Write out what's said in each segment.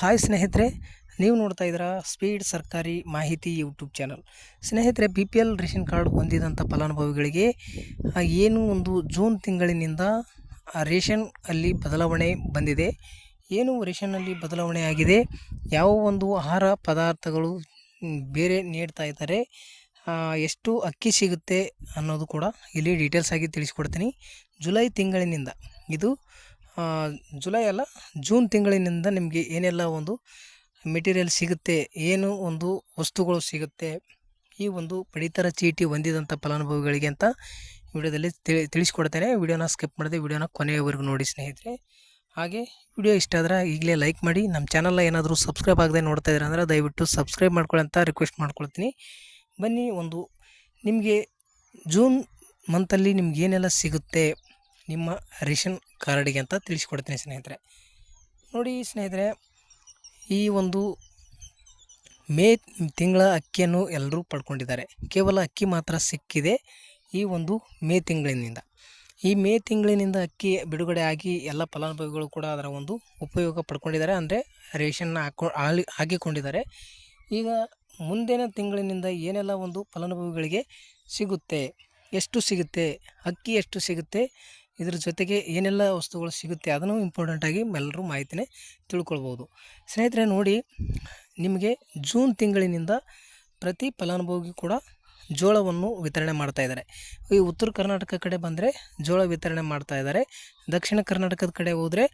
Hi ಸ್ನೇಹಿತರೆ, ನೀವು ನೋಡ್ತಾ ಇದ್ದೀರಾ ಸ್ಪೀಡ್ ಸರ್ಕಾರಿ ಮಾಹಿತಿ ಯೂಟ್ಯೂಬ್ ಚಾನಲ್. ಸ್ನೇಹಿತರೆ, B P L ration card ಹೊಂದಿದಂಥ ಫಲಾನುಭವಿಗಳಿಗೆ ಏನು ಒಂದು ಜೂನ್ ತಿಂಗಳಿನಿಂದ ರೇಷನ್ ಅಲ್ಲಿ ಬದಲಾವಣೆ ಬಂದಿದೆ. ಏನು ರೇಷನ್ನಲ್ಲಿ ಬದಲಾವಣೆ ಆಗಿದೆ? ಯಾವ ಒಂದು ಆಹಾರ ಪದಾರ್ಥಗಳು ಬೇರೆ ನೀಡ್ತಾ ಇದ್ದಾರೆ? ಎಷ್ಟು ಅಕ್ಕಿ ಸಿಗುತ್ತೆ ಅನ್ನೋದು ಕೂಡ ಇಲ್ಲಿ ಡೀಟೇಲ್ಸ್ ಆಗಿ ತಿಳಿಸ್ಕೊಡ್ತೀನಿ. ಜುಲೈ ತಿಂಗಳಿನಿಂದ ಇದು ಜುಲೈ ಅಲ್ಲ, ಜೂನ್ ತಿಂಗಳಿನಿಂದ ನಿಮಗೆ ಏನೆಲ್ಲ ಒಂದು ಮೆಟೀರಿಯಲ್ ಸಿಗುತ್ತೆ, ಏನು ಒಂದು ವಸ್ತುಗಳು ಸಿಗುತ್ತೆ, ಈ ಒಂದು ಪಡಿತರ ಚೀಟಿ ಹೊಂದಿದಂಥ ಫಲಾನುಭವಿಗಳಿಗೆ ಅಂತ ವಿಡಿಯೋದಲ್ಲಿ ತಿಳಿ, ತಿಳಿಸ್ಕೊಡ್ತೇನೆ. ವಿಡಿಯೋನ ಸ್ಕಿಪ್ ಮಾಡಿದೆ ವಿಡಿಯೋನ ಕೊನೆಯವರೆಗೂ ನೋಡಿ ಸ್ನೇಹಿತರೆ. ಹಾಗೆ ವಿಡಿಯೋ ಇಷ್ಟ ಆದರೆ ಈಗಲೇ ಲೈಕ್ ಮಾಡಿ. ನಮ್ಮ ಚಾನಲ್ನ ಏನಾದರೂ ಸಬ್ಸ್ಕ್ರೈಬ್ ಆಗದೆ ನೋಡ್ತಾ ಇದ್ದೀರಾ ಅಂದರೆ ದಯವಿಟ್ಟು ಸಬ್ಸ್ಕ್ರೈಬ್ ಮಾಡ್ಕೊಳ್ಳಿ ಅಂತ ರಿಕ್ವೆಸ್ಟ್ ಮಾಡ್ಕೊಳ್ತೀನಿ. ಬನ್ನಿ ಒಂದು ನಿಮಗೆ ಜೂನ್ ಮಂತಲ್ಲಿ ನಿಮ್ಗೆ ಏನೆಲ್ಲ ಸಿಗುತ್ತೆ ನಿಮ್ಮ ರೇಷನ್ ಕಾರ್ಡಿಗೆ ಅಂತ ತಿಳಿಸ್ಕೊಡ್ತೀನಿ ಸ್ನೇಹಿತರೆ. ನೋಡಿ ಸ್ನೇಹಿತರೆ, ಈ ಒಂದು ಮೇ ತಿಂಗಳ ಅಕ್ಕಿಯನ್ನು ಎಲ್ಲರೂ ಪಡ್ಕೊಂಡಿದ್ದಾರೆ. ಕೇವಲ ಅಕ್ಕಿ ಮಾತ್ರ ಸಿಕ್ಕಿದೆ ಈ ಒಂದು ಮೇ ತಿಂಗಳಿನಿಂದ. ಈ ಮೇ ತಿಂಗಳಿನಿಂದ ಅಕ್ಕಿ ಬಿಡುಗಡೆ ಆಗಿ ಎಲ್ಲ ಫಲಾನುಭವಿಗಳು ಕೂಡ ಅದರ ಒಂದು ಉಪಯೋಗ ಪಡ್ಕೊಂಡಿದ್ದಾರೆ. ಅಂದರೆ ರೇಷನ್ನ ಹಾಕೊ ಆಲಿ ಹಾಕಿಕೊಂಡಿದ್ದಾರೆ. ಈಗ ಮುಂದಿನ ತಿಂಗಳಿನಿಂದ ಏನೆಲ್ಲ ಒಂದು ಫಲಾನುಭವಿಗಳಿಗೆ ಸಿಗುತ್ತೆ? ಎಷ್ಟು ಸಿಗುತ್ತೆ? ಅಕ್ಕಿ ಎಷ್ಟು ಸಿಗುತ್ತೆ? ಇದ್ರ ಜೊತೆಗೆ ಏನೆಲ್ಲ ವಸ್ತುಗಳು ಸಿಗುತ್ತೆ ಅದನ್ನು ಇಂಪಾರ್ಟೆಂಟಾಗಿ ಎಲ್ಲರೂ ಮಾಹಿತಿನೇ ತಿಳ್ಕೊಳ್ಬೋದು. ಸ್ನೇಹಿತರೆ ನೋಡಿ, ನಿಮಗೆ ಜೂನ್ ತಿಂಗಳಿನಿಂದ ಪ್ರತಿ ಫಲಾನುಭವಿಗೂ ಕೂಡ ಜೋಳವನ್ನು ವಿತರಣೆ ಮಾಡ್ತಾ ಇದ್ದಾರೆ. ಈ ಉತ್ತರ ಕರ್ನಾಟಕ ಕಡೆ ಬಂದರೆ ಜೋಳ ವಿತರಣೆ ಮಾಡ್ತಾ ಇದ್ದಾರೆ. ದಕ್ಷಿಣ ಕರ್ನಾಟಕದ ಕಡೆ ಹೋದರೆ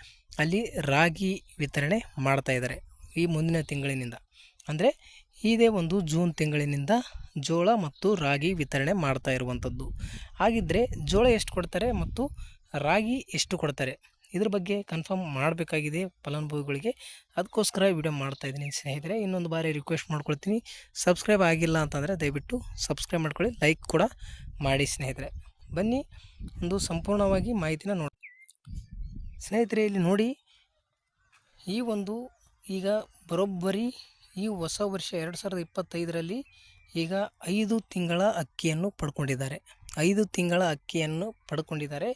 ಅಲ್ಲಿ ರಾಗಿ ವಿತರಣೆ ಮಾಡ್ತಾ ಇದ್ದಾರೆ ಈ ಮುಂದಿನ ತಿಂಗಳಿನಿಂದ. ಅಂದರೆ ಇದೇ ಒಂದು ಜೂನ್ ತಿಂಗಳಿನಿಂದ ಜೋಳ ಮತ್ತು ರಾಗಿ ವಿತರಣೆ ಮಾಡ್ತಾ ಇರುವಂಥದ್ದು ಹಾಗಿದ್ದರೆ ಜೋಳ ಎಷ್ಟು ಕೊಡ್ತಾರೆ ಮತ್ತು ರಾಗಿ ಎಷ್ಟು ಕೊಡ್ತಾರೆ? ಇದ್ರ ಬಗ್ಗೆ ಕನ್ಫರ್ಮ್ ಮಾಡಬೇಕಾಗಿದೆ ಫಲಾನುಭವಿಗಳಿಗೆ. ಅದಕ್ಕೋಸ್ಕರ ವಿಡಿಯೋ ಮಾಡ್ತಾ ಇದ್ದೀನಿ ಸ್ನೇಹಿತರೆ. ಇನ್ನೊಂದು ಬಾರಿ ರಿಕ್ವೆಸ್ಟ್ ಮಾಡ್ಕೊಳ್ತೀನಿ. ಸಬ್ಸ್ಕ್ರೈಬ್ ಆಗಿಲ್ಲ ಅಂತಂದರೆ ದಯವಿಟ್ಟು ಸಬ್ಸ್ಕ್ರೈಬ್ ಮಾಡ್ಕೊಳ್ಳಿ ಲೈಕ್ ಕೂಡ ಮಾಡಿ ಸ್ನೇಹಿತರೆ. ಬನ್ನಿ, ಒಂದು ಸಂಪೂರ್ಣವಾಗಿ ಮಾಹಿತಿನ ನೋಡಿ ಸ್ನೇಹಿತರೆ, ಇಲ್ಲಿ ನೋಡಿ, ಈ ಒಂದು ಈಗ ಬರೋಬ್ಬರಿ ಈ ಹೊಸ ವರ್ಷ ಎರಡು ಸಾವಿರದ ಇಪ್ಪತ್ತೈದರಲ್ಲಿ ಈಗ ಐದು ತಿಂಗಳ ಅಕ್ಕಿಯನ್ನು ಪಡ್ಕೊಂಡಿದ್ದಾರೆ. ಐದು ತಿಂಗಳ ಅಕ್ಕಿಯನ್ನು ಪಡ್ಕೊಂಡಿದ್ದಾರೆ.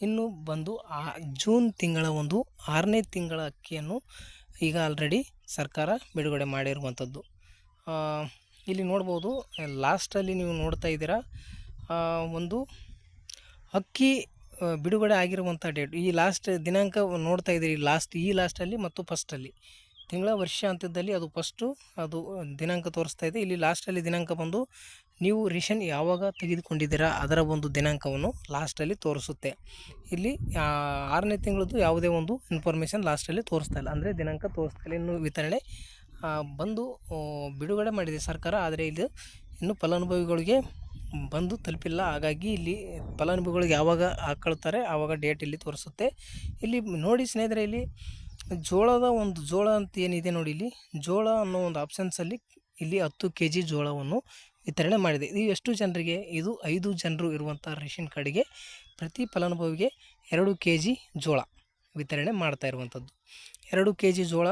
ಇನ್ನು ಬಂದು ಆ ಜೂನ್ ತಿಂಗಳ ಒಂದು ಆರನೇ ತಿಂಗಳ ಅಕ್ಕಿಯನ್ನು ಈಗ ಆಲ್ರೆಡಿ ಸರ್ಕಾರ ಬಿಡುಗಡೆ ಮಾಡಿರುವಂಥದ್ದು. ಇಲ್ಲಿ ನೋಡ್ಬೋದು ಲಾಸ್ಟಲ್ಲಿ ನೀವು ನೋಡ್ತಾ ಇದ್ದೀರಾ ಒಂದು ಅಕ್ಕಿ ಬಿಡುಗಡೆ ಆಗಿರುವಂಥ ಡೇಟ್ ಈ ಲಾಸ್ಟ್ ದಿನಾಂಕ ನೋಡ್ತಾ ಇದ್ದೀರಿ ಲಾಸ್ಟ್ ಈ ಲಾಸ್ಟಲ್ಲಿ ಮತ್ತು ಫಸ್ಟಲ್ಲಿ ತಿಂಗಳ ವರ್ಷ ಅಂತಿದ್ದಲ್ಲಿ ಅದು ಫಸ್ಟು ಅದು ದಿನಾಂಕ ತೋರಿಸ್ತಾ ಇದೆ. ಇಲ್ಲಿ ಲಾಸ್ಟಲ್ಲಿ ದಿನಾಂಕ ಬಂದು ನೀವು ರಿಷನ್ ಯಾವಾಗ ತೆಗೆದುಕೊಂಡಿದ್ದೀರಾ ಅದರ ಒಂದು ದಿನಾಂಕವನ್ನು ಲಾಸ್ಟಲ್ಲಿ ತೋರಿಸುತ್ತೆ. ಇಲ್ಲಿ ಆರನೇ ತಿಂಗಳದ್ದು ಯಾವುದೇ ಒಂದು ಇನ್ಫಾರ್ಮೇಷನ್ ಲಾಸ್ಟಲ್ಲಿ ತೋರಿಸ್ತಾ ಇಲ್ಲ. ಅಂದರೆ ದಿನಾಂಕ ತೋರಿಸ್ತಾ ಇಲ್ಲ. ಇನ್ನು ವಿತರಣೆ ಬಂದು ಬಿಡುಗಡೆ ಮಾಡಿದೆ ಸರ್ಕಾರ. ಆದರೆ ಇದು ಇನ್ನು ಫಲಾನುಭವಿಗಳಿಗೆ ಬಂದು ತಲುಪಿಲ್ಲ. ಹಾಗಾಗಿ ಇಲ್ಲಿ ಫಲಾನುಭವಿಗಳಿಗೆ ಯಾವಾಗ ಹಾಕೊಳ್ತಾರೆ ಆವಾಗ ಡೇಟ್ ಇಲ್ಲಿ ತೋರಿಸುತ್ತೆ. ಇಲ್ಲಿ ನೋಡಿ ಸ್ನೇಹಿತರೆ, ಇಲ್ಲಿ ಜೋಳದ ಒಂದು ಜೋಳ ಅಂತ ಏನಿದೆ ನೋಡಿ ಇಲ್ಲಿ. ಜೋಳ ಅನ್ನೋ ಒಂದು ಆಪ್ಷನ್ಸಲ್ಲಿ ಇಲ್ಲಿ ಹತ್ತು ಕೆ ಜಿ ಜೋಳವನ್ನು ವಿತರಣೆ ಮಾಡಿದೆ. ಇದು ಎಷ್ಟು ಜನರಿಗೆ? ಇದು ಐದು ಜನರು ಇರುವಂಥ ರೇಷನ್ ಕಾರ್ಡಿಗೆ ಪ್ರತಿ ಫಲಾನುಭವಿಗೆ ಎರಡು ಕೆ ಜಿ ಜೋಳ ವಿತರಣೆ ಮಾಡ್ತಾ ಇರುವಂಥದ್ದು ಎರಡು ಕೆ ಜಿ ಜೋಳ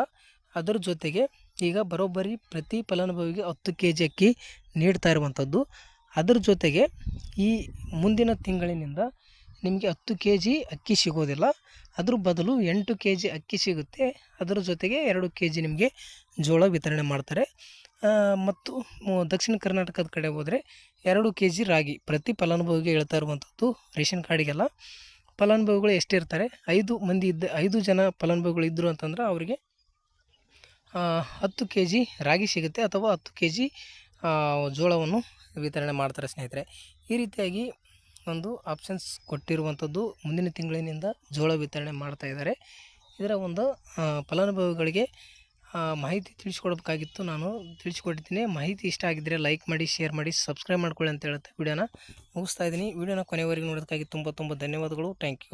ಅದರ ಜೊತೆಗೆ ಈಗ ಬರೋಬ್ಬರಿ ಪ್ರತಿ ಫಲಾನುಭವಿಗೆ ಹತ್ತು ಕೆ ಜಿ ಅಕ್ಕಿ ನೀಡ್ತಾ ಇರುವಂಥದ್ದು ಅದರ ಜೊತೆಗೆ ಈ ಮುಂದಿನ ತಿಂಗಳಿನಿಂದ ನಿಮಗೆ ಹತ್ತು ಕೆ ಜಿ ಅಕ್ಕಿ ಸಿಗೋದಿಲ್ಲ. ಅದ್ರ ಬದಲು ಎಂಟು ಕೆ ಜಿ ಅಕ್ಕಿ ಸಿಗುತ್ತೆ. ಅದರ ಜೊತೆಗೆ ಎರಡು ಕೆ ಜಿ ನಿಮಗೆ ಜೋಳ ವಿತರಣೆ ಮಾಡ್ತಾರೆ. ಮತ್ತು ದಕ್ಷಿಣ ಕರ್ನಾಟಕದ ಕಡೆ ಹೋದರೆ ಎರಡು ಕೆ ಜಿ ರಾಗಿ. ಪ್ರತಿ ಫಲಾನುಭವಿಗೆ ಹೇಳ್ತಾ ಇರುವಂಥದ್ದು ರೇಷನ್ ಕಾರ್ಡಿಗೆಲ್ಲ. ಫಲಾನುಭವಿಗಳು ಎಷ್ಟಿರ್ತಾರೆ? ಐದು ಮಂದಿ ಇದ್ದ, ಐದು ಜನ ಫಲಾನುಭವಿಗಳು ಇದ್ದರು ಅಂತಂದ್ರೆ ಅವರಿಗೆ ಹತ್ತು ಕೆ ಜಿ ರಾಗಿ ಸಿಗುತ್ತೆ ಅಥವಾ ಹತ್ತು ಕೆ ಜಿ ಜೋಳವನ್ನು ವಿತರಣೆ ಮಾಡ್ತಾರೆ ಸ್ನೇಹಿತರೆ. ಈ ರೀತಿಯಾಗಿ ಒಂದು ಆಪ್ಷನ್ಸ್ ಕೊಟ್ಟಿರುವಂಥದ್ದು ಮುಂದಿನ ತಿಂಗಳಿನಿಂದ ಜೋಳ ವಿತರಣೆ ಮಾಡ್ತಾ ಇದ್ದಾರೆ. ಇದರ ಒಂದು ಫಲಾನುಭವಿಗಳಿಗೆ ಮಾಹಿತಿ ತಿಳಿಸ್ಕೊಡ್ಬೇಕಾಗಿತ್ತು. ನಾನು ತಿಳಿಸ್ಕೊಟ್ಟಿದ್ದೀನಿ. ಮಾಹಿತಿ ಇಷ್ಟ ಆಗಿದ್ದರೆ ಲೈಕ್ ಮಾಡಿ ಶೇರ್ ಮಾಡಿ ಸಬ್ಸ್ಕ್ರೈಬ್ ಮಾಡ್ಕೊಳ್ಳಿ ಅಂತ ಹೇಳುತ್ತೆ. ವಿಡಿಯೋನ ಮುಗಿಸ್ತಾ ಇದ್ದೀನಿ. ವಿಡಿಯೋನ ಕೊನೆವರೆಗೂ ನೋಡೋದಕ್ಕಾಗಿ ತುಂಬ ತುಂಬ ಧನ್ಯವಾದಗಳು. Thank you